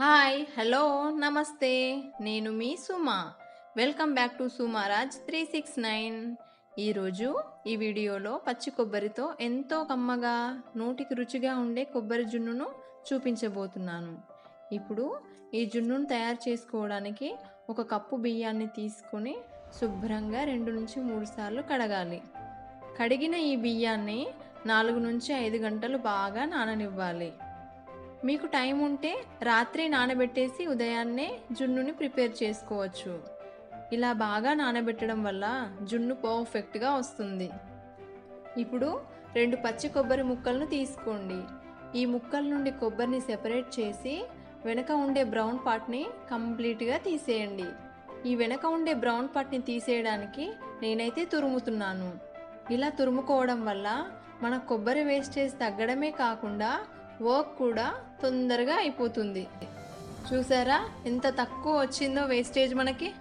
Hi hello నమస్తే. నేను మీ Suma. Welcome back to Sumaraj three six nine. ఈరోజు ఈ వీడియోలో పచ్చి కొబ్బరితో ఎంతో కమ్మగా నోటికి రుచిగా ఉండే కొబ్బరి జున్నును చూపించబోతున్నాను. ఇప్పుడు ఈ జున్నును తయారు చేసుకోవడానికి ఒక కప్పు బియ్యాన్ని తీసుకొని శుభ్రంగా రెండు నుంచి మూడు సార్లు కడగాలి. కడిగిన ఈ బియ్యాన్ని నాలుగు నుంచి ఐదు గంటలు బాగా నాననివ్వాలి. మీకు టైం ఉంటే రాత్రి నానబెట్టేసి ఉదయాన్నే జున్నుని ప్రిపేర్ చేసుకోవచ్చు. ఇలా బాగా నానబెట్టడం వల్ల జున్ను పర్ఫెక్ట్గా వస్తుంది. ఇప్పుడు రెండు పచ్చి కొబ్బరి ముక్కలను తీసుకోండి. ఈ ముక్కల నుండి కొబ్బరిని సెపరేట్ చేసి వెనక ఉండే బ్రౌన్ పార్ట్ని కంప్లీట్గా తీసేయండి. ఈ వెనక ఉండే బ్రౌన్ పార్ట్ని తీసేయడానికి నేనైతే తురుముతున్నాను. ఇలా తురుముకోవడం వల్ల మన కొబ్బరి వేస్టేజ్ తగ్గడమే కాకుండా వర్క్ కూడా తొందరగా అయిపోతుంది. చూసారా? ఎంత తక్కువ వచ్చిందో వేస్టేజ్ మనకి.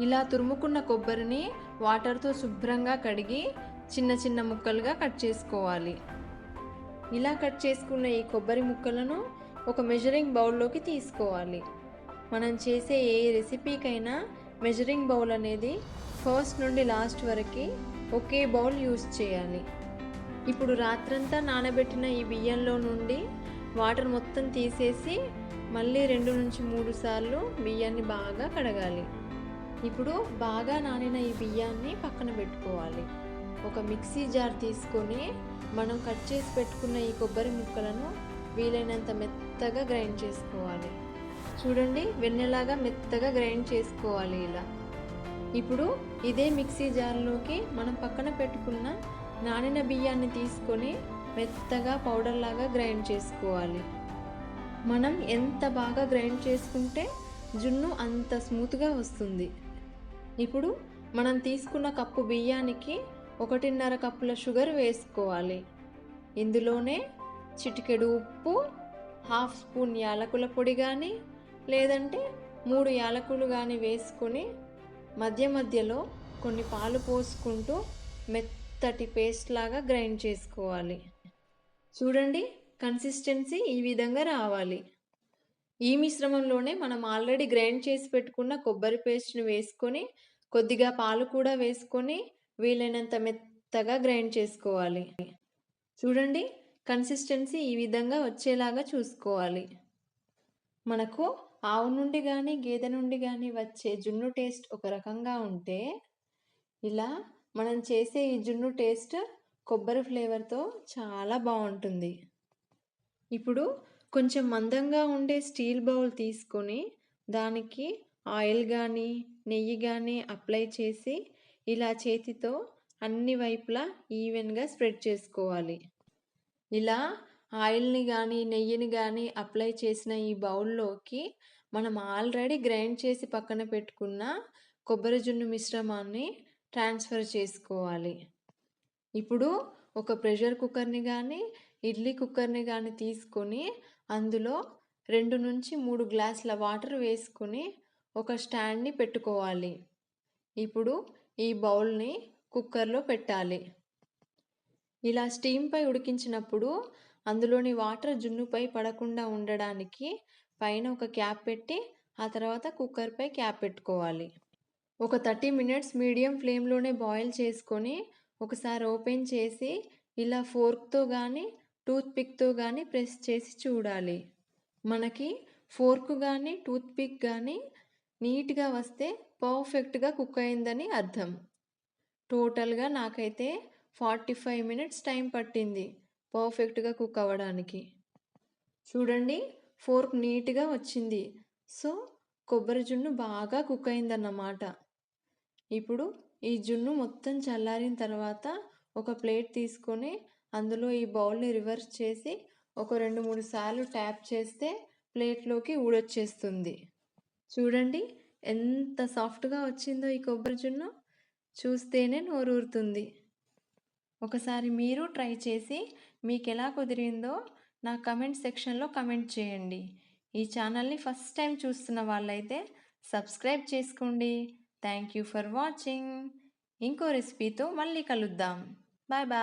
ఇలా తురుముకున్న కొబ్బరిని వాటర్తో శుభ్రంగా కడిగి చిన్న చిన్న ముక్కలుగా కట్ చేసుకోవాలి. ఇలా కట్ చేసుకున్న ఈ కొబ్బరి ముక్కలను ఒక మెజరింగ్ బౌల్లోకి తీసుకోవాలి. మనం చేసే ఏ రెసిపీకైనా మెజరింగ్ బౌల్ అనేది ఫస్ట్ నుండి లాస్ట్ వరకు ఒకే బౌల్ యూస్ చేయాలి. ఇప్పుడు రాత్రంతా నానబెట్టిన ఈ బియ్యంలో నుండి వాటర్ మొత్తం తీసేసి మళ్ళీ రెండు నుంచి మూడు సార్లు బియ్యాన్ని బాగా కడగాలి. ఇప్పుడు బాగా నానిన ఈ బియ్యాన్ని పక్కన పెట్టుకోవాలి. ఒక మిక్సీ జార్ తీసుకొని మనం కట్ చేసి పెట్టుకున్న ఈ కొబ్బరి ముక్కలను వీలైనంత మెత్తగా గ్రైండ్ చేసుకోవాలి. చూడండి వెన్నెలాగా మెత్తగా గ్రైండ్ చేసుకోవాలి ఇలా. ఇప్పుడు ఇదే మిక్సీ జార్లోకి మనం పక్కన పెట్టుకున్న నానిన బియ్యాన్ని తీసుకొని మెత్తగా పౌడర్ లాగా గ్రైండ్ చేసుకోవాలి. మనం ఎంత బాగా గ్రైండ్ చేసుకుంటే జున్ను అంత స్మూత్గా వస్తుంది. ఇప్పుడు మనం తీసుకున్న కప్పు బియ్యానికి ఒకటిన్నర కప్పుల షుగర్ వేసుకోవాలి. ఇందులోనే చిటికెడు ఉప్పు హాఫ్ స్పూన్ యాలకుల పొడి కానీ లేదంటే మూడు యాలకులు కానీ వేసుకొని మధ్య మధ్యలో కొన్ని పాలు పోసుకుంటూ మెత్త మెత్తటి పేస్ట్ లాగా గ్రైండ్ చేసుకోవాలి. చూడండి కన్సిస్టెన్సీ ఈ విధంగా రావాలి. ఈ మిశ్రమంలోనే మనం ఆల్రెడీ గ్రైండ్ చేసి పెట్టుకున్న కొబ్బరి పేస్ట్ని వేసుకొని కొద్దిగా పాలు కూడా వేసుకొని వీలైనంత మెత్తగా గ్రైండ్ చేసుకోవాలి. చూడండి కన్సిస్టెన్సీ ఈ విధంగా వచ్చేలాగా చూసుకోవాలి. మనకు ఆవు నుండి కానీ గేదె నుండి కానీ వచ్చే జున్ను టేస్ట్ ఒక రకంగా ఉంటే ఇలా మనం చేసే ఈ జున్ను టేస్ట్ కొబ్బరి ఫ్లేవర్తో చాలా బాగుంటుంది ఇప్పుడు కొంచెం మందంగా ఉండే స్టీల్ బౌల్ తీసుకొని దానికి ఆయిల్ కానీ నెయ్యి కానీ అప్లై చేసి ఇలా చేతితో అన్ని వైపులా ఈవెన్గా స్ప్రెడ్ చేసుకోవాలి. ఇలా ఆయిల్ని కానీ నెయ్యిని కానీ అప్లై చేసిన ఈ బౌల్లోకి మనం ఆల్రెడీ గ్రైండ్ చేసి పక్కన పెట్టుకున్న కొబ్బరి జున్ను మిశ్రమాన్ని ట్రాన్స్ఫర్ చేసుకోవాలి. ఇప్పుడు ఒక ప్రెషర్ కుక్కర్ని కానీ ఇడ్లీ కుక్కర్ని కానీ తీసుకొని అందులో రెండు నుంచి మూడు గ్లాసుల వాటర్ వేసుకొని ఒక స్టాండ్ని పెట్టుకోవాలి. ఇప్పుడు ఈ బౌల్ని కుక్కర్లో పెట్టాలి. ఇలా స్టీమ్పై ఉడికించినప్పుడు అందులోని వాటర్ జున్నుపై పడకుండా ఉండడానికి పైన ఒక క్యాప్ పెట్టి ఆ తర్వాత కుక్కర్పై క్యాప్ పెట్టుకోవాలి. ఒక థర్టీ మినిట్స్ మీడియం ఫ్లేమ్లోనే బాయిల్ చేసుకొని ఒకసారి ఓపెన్ చేసి ఇలా ఫోర్క్తో కానీ టూత్ పిక్తో కానీ ప్రెస్ చేసి చూడాలి. మనకి ఫోర్క్ కానీ టూత్ పిక్ కానీ నీట్గా వస్తే పర్ఫెక్ట్గా కుక్ అయిందని అర్థం. టోటల్గా నాకైతే ఫార్టీ ఫైవ్ మినిట్స్ టైం పట్టింది పర్ఫెక్ట్గా కుక్ అవ్వడానికి. చూడండి ఫోర్క్ నీట్గా వచ్చింది. సో కొబ్బరి జున్ను బాగా కుక్ అయిందన్నమాట. ఇప్పుడు ఈ జున్ను మొత్తం చల్లారిన తర్వాత ఒక ప్లేట్ తీసుకొని అందులో ఈ బౌల్ని రివర్స్ చేసి ఒక రెండు మూడు సార్లు ట్యాప్ చేస్తే ప్లేట్లోకి ఊడొచ్చేస్తుంది. చూడండి ఎంత సాఫ్ట్గా వచ్చిందో ఈ కొబ్బరి జున్ను. చూస్తేనే నోరూరుతుంది. ఒకసారి మీరు ట్రై చేసి మీకు ఎలా కుదిరిందో నా కమెంట్ సెక్షన్లో కమెంట్ చేయండి. ఈ ఛానల్ని ఫస్ట్ టైం చూస్తున్న వాళ్ళైతే సబ్స్క్రైబ్ చేసుకోండి. థ్యాంక్ యూ ఫర్ వాచింగ్ ఇంకో రెసిపీతో మళ్ళీ కలుద్దాం. Bye bye